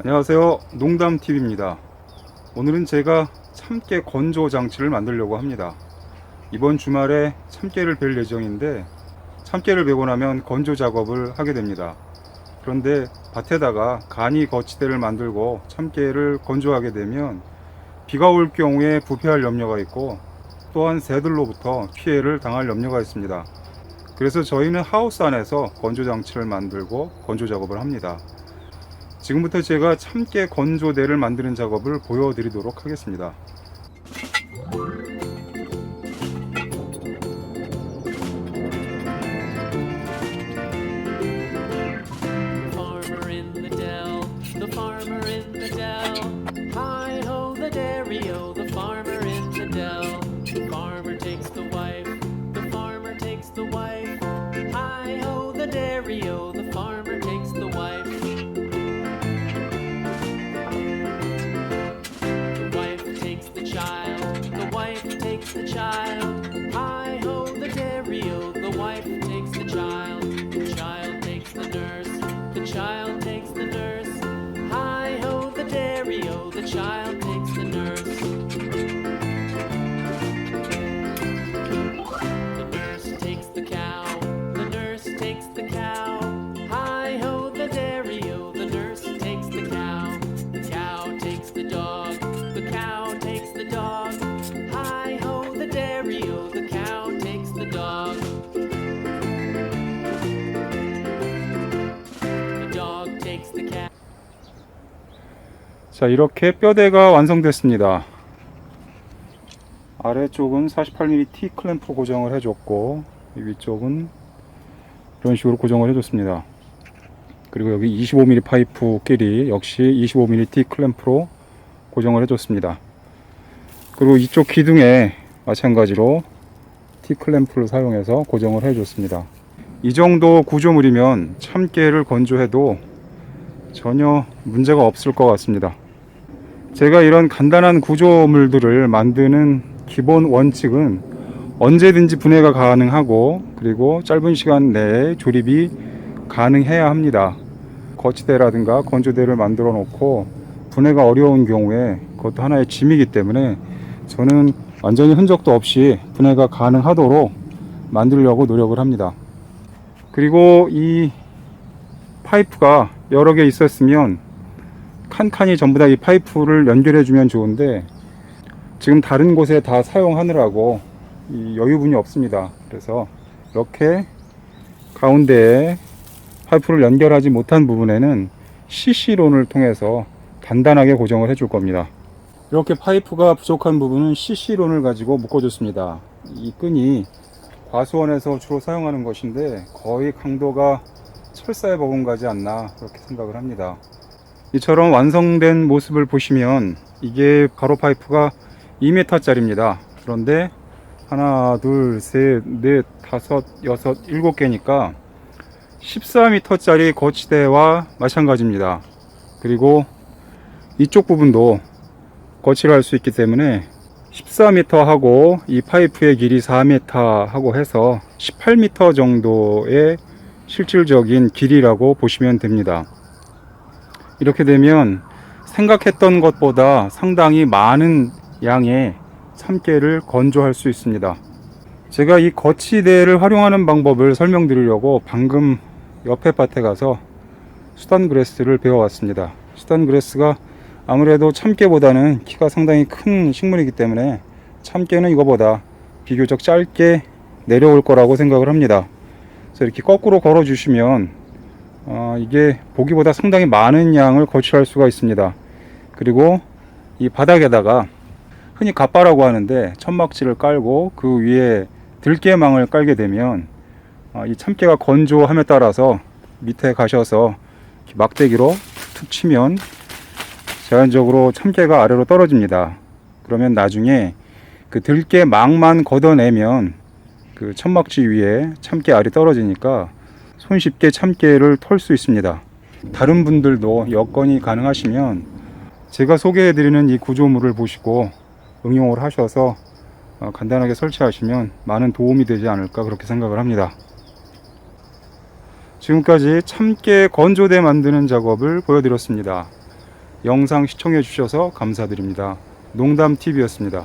안녕하세요. 농담TV입니다. 오늘은 제가 참깨 건조 장치를 만들려고 합니다. 이번 주말에 참깨를 벨 예정인데 참깨를 베고 나면 건조 작업을 하게 됩니다. 그런데 밭에다가 간이 거치대를 만들고 참깨를 건조하게 되면 비가 올 경우에 부패할 염려가 있고 또한 새들로부터 피해를 당할 염려가 있습니다. 그래서 저희는 하우스 안에서 건조 장치를 만들고 건조 작업을 합니다. 지금부터 제가 참깨 건조대를 만드는 작업을 보여드리도록 하겠습니다. 자, 이렇게 뼈대가 완성됐습니다. 아래쪽은 48mm T 클램프로 고정을 해줬고, 이 위쪽은 이런 식으로 고정을 해줬습니다. 그리고 여기 25mm 파이프 끼리 역시 25mm T 클램프로 고정을 해줬습니다. 그리고 이쪽 기둥에 마찬가지로 T 클램프를 사용해서 고정을 해줬습니다. 이 정도 구조물이면 참깨를 건조해도 전혀 문제가 없을 것 같습니다. 제가 이런 간단한 구조물들을 만드는 기본 원칙은 언제든지 분해가 가능하고 그리고 짧은 시간 내에 조립이 가능해야 합니다. 거치대라든가 건조대를 만들어 놓고 분해가 어려운 경우에 그것도 하나의 짐이기 때문에 저는 완전히 흔적도 없이 분해가 가능하도록 만들려고 노력을 합니다. 그리고 이 파이프가 여러 개 있었으면 칸칸이 전부 다 이 파이프를 연결해 주면 좋은데 지금 다른 곳에 다 사용하느라고 이 여유분이 없습니다. 그래서 이렇게 가운데에 파이프를 연결하지 못한 부분에는 CC론을 통해서 단단하게 고정을 해줄 겁니다. 이렇게 파이프가 부족한 부분은 CC론을 가지고 묶어줬습니다. 이 끈이 과수원에서 주로 사용하는 것인데 거의 강도가 철사에 버금가지 않나 그렇게 생각을 합니다. 이처럼 완성된 모습을 보시면 이게 가로 파이프가 2m짜리입니다. 그런데 하나, 둘, 셋, 넷, 다섯, 여섯, 일곱 개니까 14m짜리 거치대와 마찬가지입니다. 그리고 이쪽 부분도 거치를 할 수 있기 때문에 14m 하고 이 파이프의 길이 4m 하고 해서 18m 정도의 실질적인 길이라고 보시면 됩니다. 이렇게 되면 생각했던 것보다 상당히 많은 양의 참깨를 건조할 수 있습니다. 제가 이 거치대를 활용하는 방법을 설명드리려고 방금 옆에 밭에 가서 수단그레스를 배워왔습니다. 수단그레스가 아무래도 참깨보다는 키가 상당히 큰 식물이기 때문에 참깨는 이거보다 비교적 짧게 내려올 거라고 생각을 합니다. 그래서 이렇게 거꾸로 걸어 주시면 어, 이게 보기보다 상당히 많은 양을 거치할 수가 있습니다. 그리고 이 바닥에다가 흔히 갓바라고 하는데 천막지를 깔고 그 위에 들깨망을 깔게 되면 어, 이 참깨가 건조함에 따라서 밑에 가셔서 막대기로 툭 치면 자연적으로 참깨가 아래로 떨어집니다. 그러면 나중에 그 들깨망만 걷어내면 그 천막지 위에 참깨 알이 떨어지니까 손쉽게 참깨를 털 수 있습니다. 다른 분들도 여건이 가능하시면 제가 소개해드리는 이 구조물을 보시고 응용을 하셔서 어, 간단하게 설치하시면 많은 도움이 되지 않을까 그렇게 생각을 합니다. 지금까지 참깨 건조대 만드는 작업을 보여드렸습니다. 영상 시청해 주셔서 감사드립니다. 농담TV였습니다.